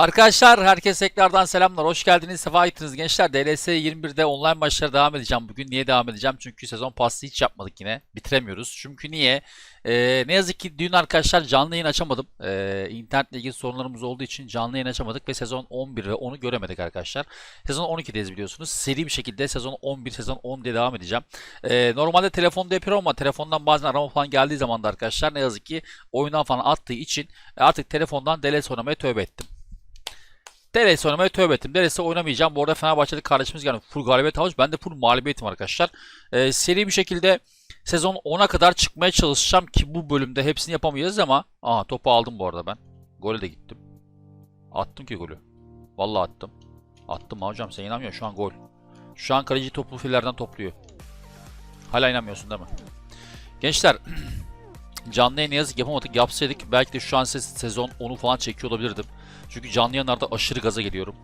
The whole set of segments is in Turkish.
Arkadaşlar herkese tekrardan selamlar. Hoş geldiniz. Sefa ettiniz gençler. DLS 21'de online maçlara devam edeceğim. Bugün niye devam edeceğim? Çünkü sezon pası hiç yapmadık yine. Bitiremiyoruz. Çünkü niye? Ee, ne yazık ki dün arkadaşlar canlı yayın açamadım. Ee, internetle ilgili sorunlarımız olduğu için canlı yayın açamadık ve sezon 11 ve 10'u göremedik arkadaşlar. Sezon 12'deyiz biliyorsunuz. Seri bir şekilde sezon 11, sezon 10 diye devam edeceğim. Ee, normalde telefonda yapıyorum ama telefondan bazen arama falan geldiği zaman da arkadaşlar ne yazık ki oyundan falan attığı için artık telefondan DLS oynamaya tövbe ettim. DLS oynamaya tövbe ettim. DLS oynamayacağım. Bu arada Fenerbahçe'de kardeşimiz geldi. Full galibiyet almış. Ben de full mağlubiyetim arkadaşlar. Ee, seri bir şekilde sezon 10'a kadar çıkmaya çalışacağım ki bu bölümde hepsini yapamayacağız ama Aha topu aldım bu arada ben. Gole de gittim. Attım ki golü. Vallahi attım. Attım hocam sen inanmıyorsun şu an gol. Şu an kaleci topu fillerden topluyor. Hala inanmıyorsun değil mi? Gençler canlı yayın yazık yapamadık. Yapsaydık belki de şu an sezon 10'u falan çekiyor olabilirdim. Çünkü canlı yayınlarda aşırı gaza geliyorum.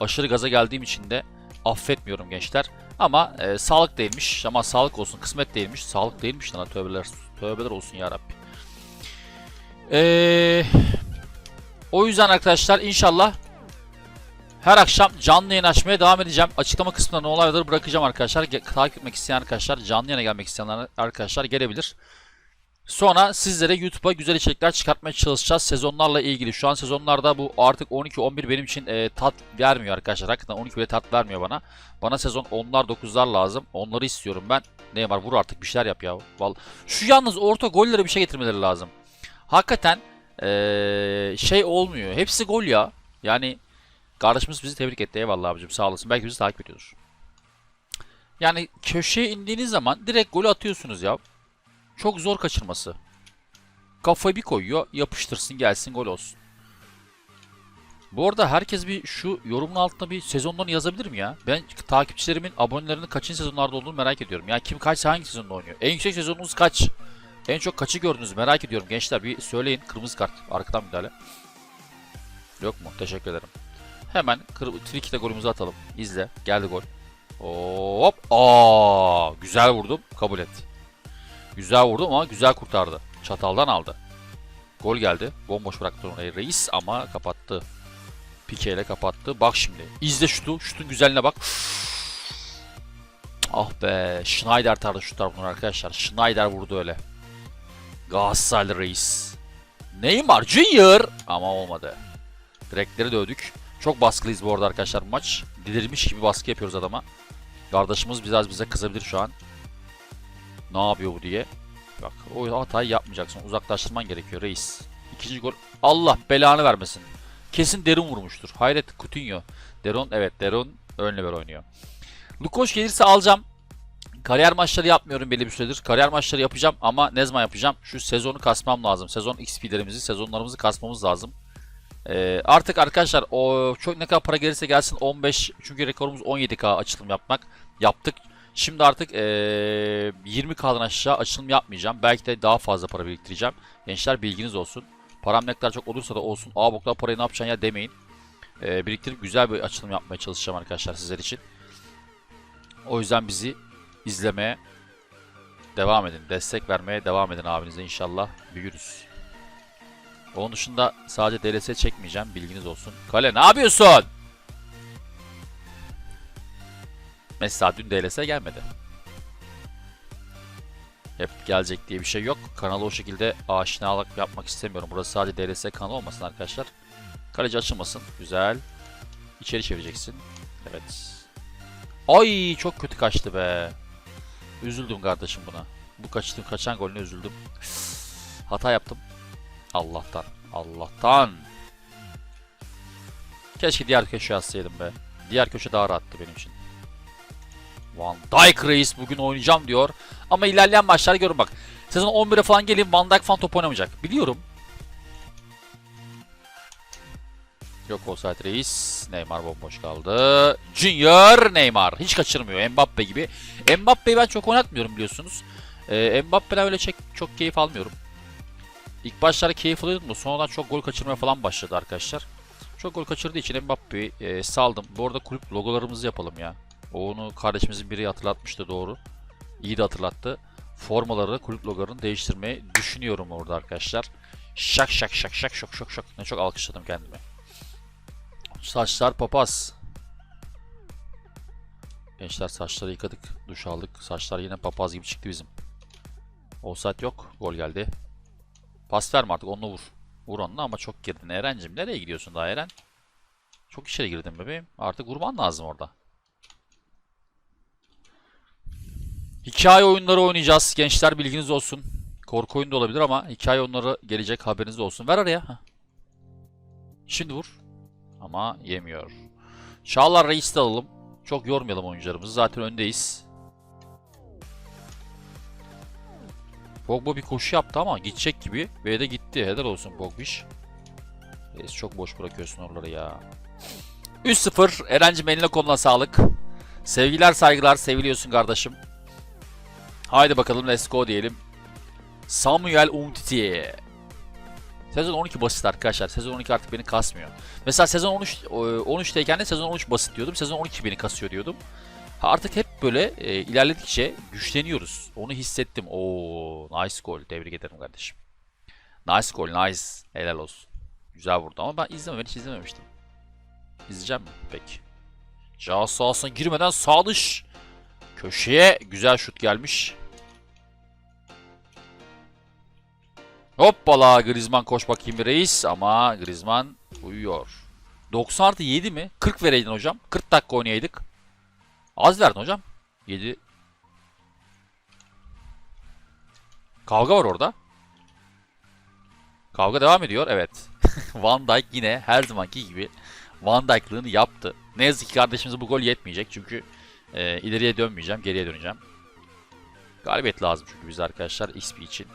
Aşırı gaza geldiğim için de affetmiyorum gençler. Ama e, sağlık değilmiş. Ama sağlık olsun. Kısmet değilmiş. Sağlık değilmiş lan. Tövbeler, tövbeler olsun ya Rabbi. Eee... O yüzden arkadaşlar inşallah her akşam canlı yayın açmaya devam edeceğim. Açıklama kısmına ne olayları bırakacağım arkadaşlar. Ge- takip etmek isteyen arkadaşlar, canlı yayına gelmek isteyen arkadaşlar gelebilir. Sonra sizlere YouTube'a güzel içerikler çıkartmaya çalışacağız sezonlarla ilgili. Şu an sezonlarda bu artık 12-11 benim için e, tat vermiyor arkadaşlar. Hakikaten 12 bile tat vermiyor bana. Bana sezon 10'lar 9'lar lazım. Onları istiyorum ben. Ne var vur artık bir şeyler yap ya. Vallahi. Şu yalnız orta gollere bir şey getirmeleri lazım. Hakikaten e, şey olmuyor. Hepsi gol ya. Yani kardeşimiz bizi tebrik etti. Eyvallah abicim sağ olasın. Belki bizi takip ediyordur. Yani köşeye indiğiniz zaman direkt golü atıyorsunuz ya. Çok zor kaçırması. Kafayı bir koyuyor, yapıştırsın gelsin gol olsun. Bu arada herkes bir şu yorumun altına bir sezonlarını yazabilir mi ya? Ben takipçilerimin abonelerinin kaçıncı sezonlarda olduğunu merak ediyorum. Ya kim kaç hangi sezonda oynuyor? En yüksek sezonunuz kaç? En çok kaçı gördünüz merak ediyorum gençler. Bir söyleyin. Kırmızı kart. Arkadan müdahale. Yok mu? Teşekkür ederim. Hemen Trik'te golümüzü atalım. İzle. Geldi gol. Hop. Aa, güzel vurdum. Kabul et. Güzel vurdu ama güzel kurtardı. Çataldan aldı. Gol geldi. Bomboş bıraktı orayı reis ama kapattı. Pike ile kapattı. Bak şimdi. İzle şutu. Şutun güzelliğine bak. Ah be. Schneider tarzı şutlar bunlar arkadaşlar. Schneider vurdu öyle. Galatasaraylı reis. Neymar Junior. Ama olmadı. Direkleri dövdük. Çok baskılıyız bu arada arkadaşlar maç. Delirmiş gibi baskı yapıyoruz adama. Kardeşimiz biraz bize kızabilir şu an. Ne yapıyor bu diye. Bak o hatayı yapmayacaksın. Uzaklaştırman gerekiyor reis. İkinci gol. Allah belanı vermesin. Kesin Derin vurmuştur. Hayret Coutinho. Deron evet Deron ön level oynuyor. Lukoş gelirse alacağım. Kariyer maçları yapmıyorum belli bir süredir. Kariyer maçları yapacağım ama ne zaman yapacağım? Şu sezonu kasmam lazım. Sezon XP'lerimizi, sezonlarımızı kasmamız lazım. Ee, artık arkadaşlar o çok ne kadar para gelirse gelsin 15 çünkü rekorumuz 17k açılım yapmak yaptık. Şimdi artık ee, 20k'dan aşağı açılım yapmayacağım. Belki de daha fazla para biriktireceğim. Gençler bilginiz olsun. Param ne kadar çok olursa da olsun. Aa boklar parayı ne yapacaksın ya demeyin. Ee, biriktirip güzel bir açılım yapmaya çalışacağım arkadaşlar sizler için. O yüzden bizi izlemeye devam edin. Destek vermeye devam edin abinize inşallah büyürüz. Onun dışında sadece DLS çekmeyeceğim. Bilginiz olsun. Kale ne yapıyorsun? Mesela dün DLS gelmedi. Hep gelecek diye bir şey yok. Kanalı o şekilde aşinalık yapmak istemiyorum. Burası sadece DLS kanalı olmasın arkadaşlar. Kaleci açılmasın. Güzel. İçeri çevireceksin. Evet. Ay çok kötü kaçtı be. Üzüldüm kardeşim buna. Bu kaçtığım kaçan golüne üzüldüm. Hata yaptım. Allah'tan. Allah'tan. Keşke diğer köşeye atsaydım be. Diğer köşe daha rahattı benim için. Van Dijk reis bugün oynayacağım diyor. Ama ilerleyen maçlar görün bak. Sezon 11'e falan gelin Van Dijk falan top oynamayacak. Biliyorum. Yok olsaydı reis. Neymar bomboş kaldı. Junior Neymar. Hiç kaçırmıyor. Mbappe gibi. Mbappe'yi ben çok oynatmıyorum biliyorsunuz. Ee, Mbappe'den öyle çok, çok keyif almıyorum. İlk başlarda keyif alıyordum da sonradan çok gol kaçırmaya falan başladı arkadaşlar. Çok gol kaçırdığı için Mbappe'yi e, saldım. Bu arada kulüp logolarımızı yapalım ya. Onu kardeşimizin biri hatırlatmıştı doğru. İyi de hatırlattı. Formaları, kulüp logolarını değiştirmeyi düşünüyorum orada arkadaşlar. Şak şak şak şak şok şok şok. Ne çok alkışladım kendime. Saçlar papaz. Gençler saçları yıkadık. Duş aldık. Saçlar yine papaz gibi çıktı bizim. Offside yok. Gol geldi. Pas verme artık onunla vur. Vur onunla ama çok girdin Eren'cim. Nereye gidiyorsun daha Eren? Çok içeri girdin bebeğim. Artık vurman lazım orada. Hikaye oyunları oynayacağız. Gençler bilginiz olsun. Korku oyunu da olabilir ama hikaye oyunları gelecek haberiniz olsun. Ver araya. Şimdi vur. Ama yemiyor. Çağlar Reis'i de alalım. Çok yormayalım oyuncularımızı. Zaten öndeyiz. Pogba bir koşu yaptı ama gidecek gibi. Ve de gitti. Helal olsun Pogbiş. Reis çok boş bırakıyorsun oraları ya. 3-0. Eren'cim eline koluna sağlık. Sevgiler saygılar. Seviliyorsun kardeşim. Haydi bakalım let's go diyelim. Samuel Umtiti. Sezon 12 basit arkadaşlar. Sezon 12 artık beni kasmıyor. Mesela sezon 13 e, 13'teyken de sezon 13 basit diyordum. Sezon 12 beni kasıyor diyordum. Artık hep böyle e, ilerledikçe güçleniyoruz. Onu hissettim. Oo, nice gol. Tebrik ederim kardeşim. Nice gol, nice. Helal olsun. Güzel vurdu ama ben izlemem, hiç izlememiştim. İzleyeceğim mi? Peki. Cağ sahasına girmeden sağ dış. Köşeye güzel şut gelmiş. Hoppala Griezmann koş bakayım bir reis ama Griezmann uyuyor. 90 artı 7 mi? 40 vereydin hocam. 40 dakika oynayaydık. Az verdin hocam. 7. Kavga var orada. Kavga devam ediyor. Evet. Van Dijk yine her zamanki gibi Van Dijk'lığını yaptı. Ne yazık ki kardeşimize bu gol yetmeyecek. Çünkü e, ileriye dönmeyeceğim. Geriye döneceğim. Galibiyet lazım çünkü biz arkadaşlar XP için.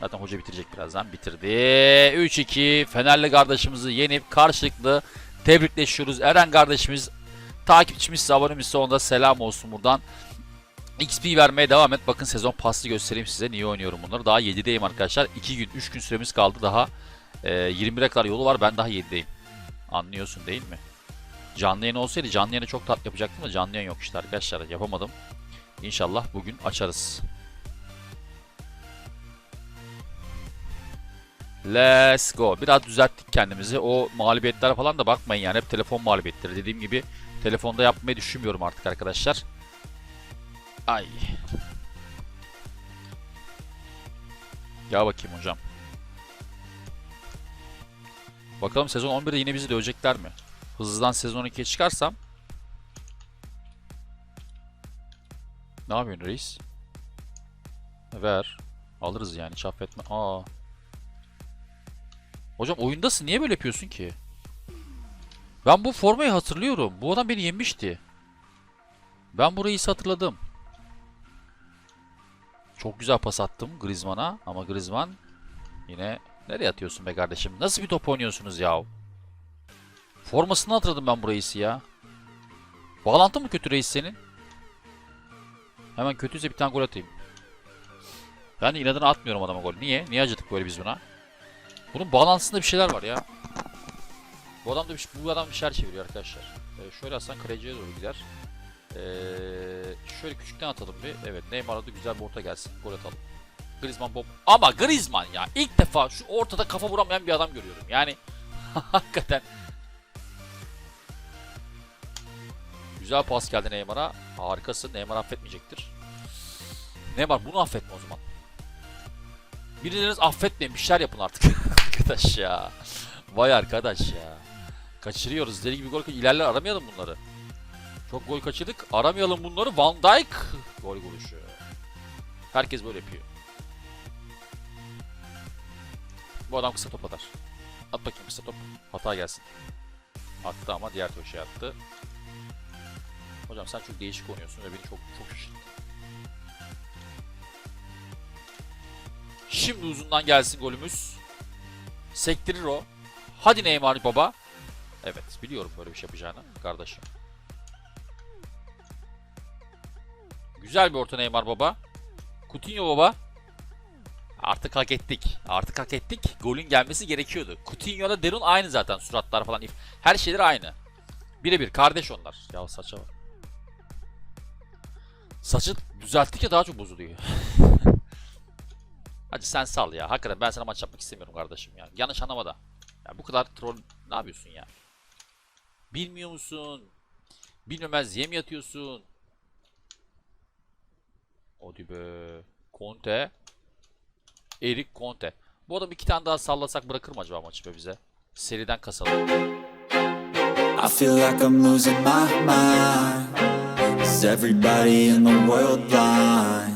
Zaten hoca bitirecek birazdan. Bitirdi. 3-2 Fenerli kardeşimizi yenip karşılıklı tebrikleşiyoruz. Eren kardeşimiz takipçimiz, abonemizse onda selam olsun buradan. XP vermeye devam et. Bakın sezon paslı göstereyim size. Niye oynuyorum bunları. Daha 7'deyim arkadaşlar. 2 gün, 3 gün süremiz kaldı. Daha e, 21'e kadar yolu var. Ben daha 7'deyim. Anlıyorsun değil mi? Canlı yayın olsaydı canlı yayını çok tat yapacaktım da canlı yayın yok işte arkadaşlar. Yapamadım. İnşallah bugün açarız. Let's go. Biraz düzelttik kendimizi. O mağlubiyetlere falan da bakmayın yani. Hep telefon mağlubiyetleri. Dediğim gibi telefonda yapmayı düşünmüyorum artık arkadaşlar. Ay. Gel bakayım hocam. Bakalım sezon 11'de yine bizi dövecekler mi? Hızlıdan sezon 12'ye çıkarsam. Ne yapıyorsun reis? Ver. Alırız yani hiç affetme. Aa. Hocam oyundasın niye böyle yapıyorsun ki? Ben bu formayı hatırlıyorum. Bu adam beni yemişti. Ben burayı hatırladım. Çok güzel pas attım Griezmann'a ama Griezmann yine nereye atıyorsun be kardeşim? Nasıl bir top oynuyorsunuz ya? Formasını hatırladım ben bu ya. Bağlantı mı kötü reis senin? Hemen kötüyse bir tane gol atayım. Ben inadına atmıyorum adama gol. Niye? Niye acıdık böyle biz buna? Bunun bağlantısında bir şeyler var ya. Bu adam da bir, bu adam bir şeyler çeviriyor arkadaşlar. Ee, şöyle atsan kaleciye doğru gider. Ee, şöyle küçükten atalım bir. Evet Neymar'a da güzel bir orta gelsin. Gol atalım. Griezmann bomb. Ama Griezmann ya ilk defa şu ortada kafa vuramayan bir adam görüyorum. Yani hakikaten. Güzel pas geldi Neymar'a. Harikasın. Neymar affetmeyecektir. Neymar bunu affetme o zaman. Birileriniz affetmeyin bir yapın artık. arkadaş ya. Vay arkadaş ya. Kaçırıyoruz. Deli gibi gol İlerler aramayalım bunları. Çok gol kaçırdık. Aramayalım bunları. Van Dijk. Gol vuruşu. Herkes böyle yapıyor. Bu adam kısa top atar. At bakayım kısa top. Hata gelsin. Attı ama diğer köşeye attı. Hocam sen çok değişik oynuyorsun ve beni çok çok şaşırttın. Şimdi uzundan gelsin golümüz. Sektirir o. Hadi Neymar baba. Evet biliyorum böyle bir şey yapacağını kardeşim. Güzel bir orta Neymar baba. Coutinho baba. Artık hak ettik. Artık hak ettik. Golün gelmesi gerekiyordu. Coutinho'da Derun aynı zaten. Suratlar falan. Her şeyler aynı. Birebir kardeş onlar. Ya saça bak. Saçı düzelttik ya daha çok bozuluyor. Hadi sen sal ya. Hakikaten ben sana maç yapmak istemiyorum kardeşim ya. Yanlış anlama da. Ya bu kadar troll ne yapıyorsun ya? Bilmiyor musun? Bilmemez yem yatıyorsun. Hadi be. Conte. Erik Conte. Bu adam iki tane daha sallasak bırakır mı acaba maçı be bize? Seriden kasalım. I feel like I'm losing my mind. Is everybody in the world blind?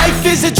Life is a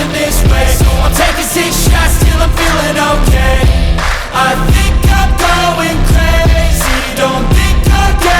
feeling this way. So I'm taking six shots till I'm feeling okay. I think I'm going crazy. Don't think I'll get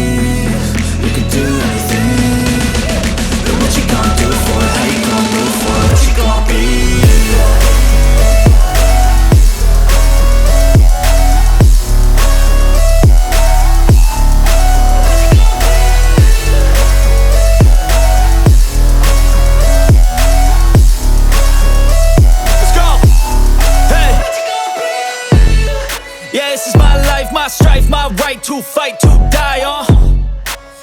for what you be. Yeah, this is my life, my strife, my right to fight, to die on.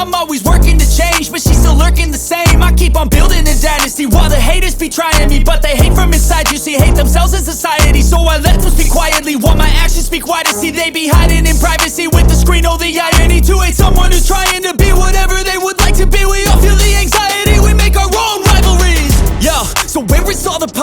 I'm always working to change, but she's still lurking the same. I keep on building a dynasty while the haters be trying me, but they hate from inside. You see, hate themselves in society, so I let them speak quietly while my actions speak wider. See, they be hiding in privacy with the screen. Oh, the irony to hate someone who's trying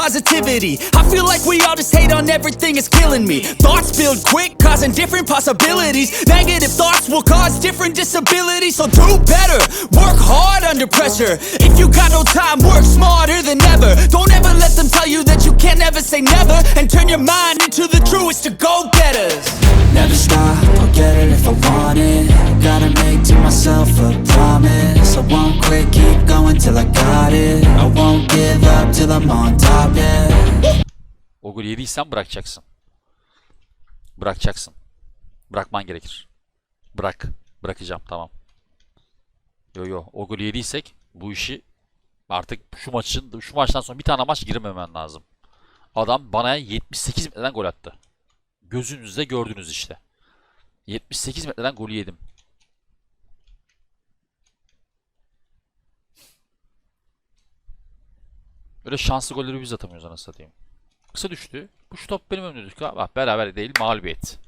positivity? I feel like we all just hate on everything, it's killing me. Thoughts build quick, causing different possibilities. Negative thoughts will cause different disabilities. So do better, work hard under pressure. If you got no time, work smarter than ever. Don't ever let them tell you that you can't ever say never. And turn your mind into the truest to go getters. Never stop, I'll get it if I want it Gotta make to myself a promise I won't quit, keep going till I got it I won't give up till I'm on top, yeah O golü yediysen bırakacaksın. Bırakacaksın. Bırakman gerekir. Bırak. Bırakacağım tamam. Yo yo o golü yediysek bu işi artık şu maçın şu maçtan sonra bir tane maç girmemen lazım. Adam bana 78 metreden gol attı. Gözünüzde gördünüz işte. 78 metreden golü yedim. Böyle şanslı golleri biz atamıyoruz anasını satayım. Kısa düştü. Bu şu top benim önümde düştü. Bak beraber değil mağlubiyet.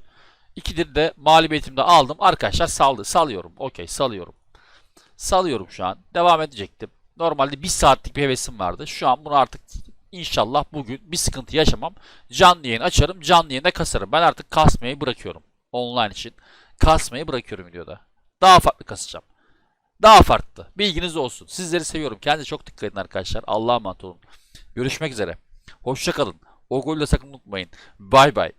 İkidir de mağlubiyetimi de aldım. Arkadaşlar saldı. Salıyorum. Okey salıyorum. Salıyorum şu an. Devam edecektim. Normalde bir saatlik bir hevesim vardı. Şu an bunu artık inşallah bugün bir sıkıntı yaşamam. Canlı yayın açarım. Canlı yayında kasarım. Ben artık kasmayı bırakıyorum. Online için. kasmayı bırakıyorum videoda. Daha farklı kasacağım. Daha farklı. Bilginiz olsun. Sizleri seviyorum. Kendinize çok dikkat edin arkadaşlar. Allah'a emanet olun. Görüşmek üzere. Hoşça kalın. O golü de sakın unutmayın. Bay bay.